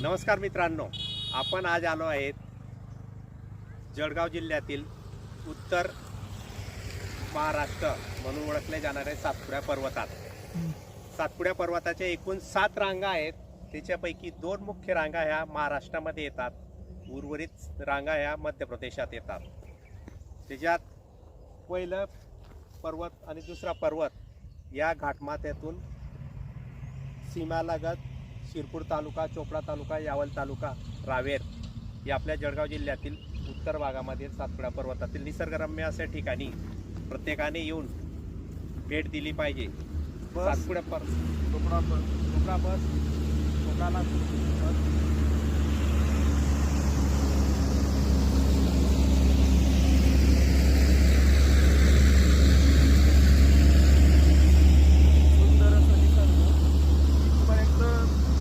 नमस्कार मित्रांनो आपण आज आलो आहेत जळगाव जिल्ह्यातील उत्तर महाराष्ट्र म्हणून ओळखले जाणारे सातपुड्या पर्वतात. सातपुड्या पर्वताच्या एकूण सात रांगा आहेत. त्याच्यापैकी दोन मुख्य रांगा ह्या महाराष्ट्रामध्ये येतात. उर्वरित रांगा ह्या मध्य प्रदेशात येतात. त्याच्यात पहिलं पर्वत आणि दुसरा पर्वत या घाटमाथ्यातून सीमालगत शिरपूर तालुका चोपडा तालुका यावल तालुका रावेर या आपल्या जळगाव जिल्ह्यातील उत्तर भागामधील सातपुडा पर्वतातील निसर्गरम्य अशा ठिकाणी प्रत्येकाने येऊन भेट दिली पाहिजे. बस. सातपुड्या पर कोकणा बस चोपडा बस चोपडाला बस